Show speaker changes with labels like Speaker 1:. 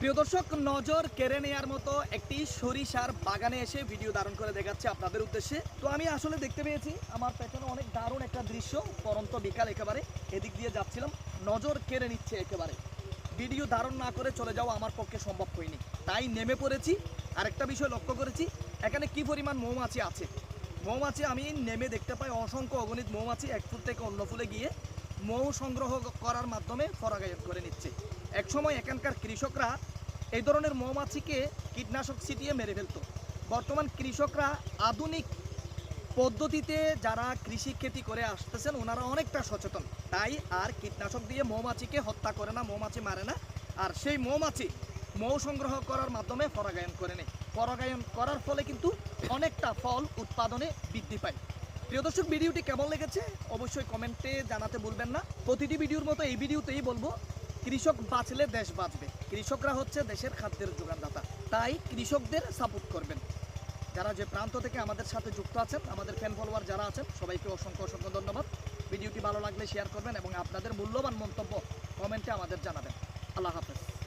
Speaker 1: প্রিয় দর্শক, নজর কেড়ে নেয়ার মতো একটি সরিষার বাগানে এসে ভিডিও ধারণ করে দেখাচ্ছে আপনাদের উদ্দেশ্যে। তো আমি আসলে দেখতে পেয়েছি, আমার পেছনে অনেক দারুণ একটা দৃশ্য, পরন্ত বিকাল একেবারে, এদিক দিয়ে যাচ্ছিলাম, নজর কেড়ে নিচ্ছে একেবারে। ভিডিও ধারণ না করে চলে যাওয়া আমার পক্ষে সম্ভব হয়নি। তাই নেমে পড়েছি, আরেকটা বিষয় লক্ষ্য করেছি, এখানে কি পরিমাণ মৌমাছি আছে? মৌমাছি আমি নেমে দেখতে পাই, অসংখ্য অগণিত মৌমাছি এক ফুল থেকে অন্য ফুলে গিয়ে মৌ সংগ্রহ করার মাধ্যমে পরাগায়ন করে নিচ্ছে। একসময় এখানকার কৃষকরা এই ধরনের মৌমাছিকে কীটনাশক ছিটিয়ে মেরে ফেলতো। বর্তমান কৃষকরা আধুনিক পদ্ধতিতে যারা কৃষি খেতি করে আসতেছেন, ওনারা অনেকটা সচেতন। তাই আর কীটনাশক দিয়ে মৌমাছিকে হত্যা করে না, মৌমাছি মারে না। আর সেই মৌমাছি মৌ সংগ্রহ করার মাধ্যমে পরাগায়ন করে নেয়। পরাগায়ন করার ফলে কিন্তু অনেকটা ফল উৎপাদনে বৃদ্ধি পায়। প্রিয় দর্শক, ভিডিওটি কেমন লেগেছে? অবশ্যই কমেন্টে জানাতে ভুলবেন না। প্রতিটি ভিডিওর মতো এই ভিডিওতেই বলব কৃষক বাঁচলে দেশ বাঁচবে। কৃষকরা হচ্ছে দেশের খাদ্যের যোগানদাতা। তাই কৃষকদের সাপোর্ট করবেন। যারা যে প্রান্ত থেকে আমাদের সাথে যুক্ত আছেন, আমাদের ফ্যান ফলোয়ার যারা আছেন, সবাইকে অসংখ্য অসংখ্য ধন্যবাদ। ভিডিওটি ভালো লাগলে শেয়ার করবেন এবং আপনাদের মূল্যবান মন্তব্য কমেন্টে আমাদের জানাবেন। আল্লাহ হাফেজ।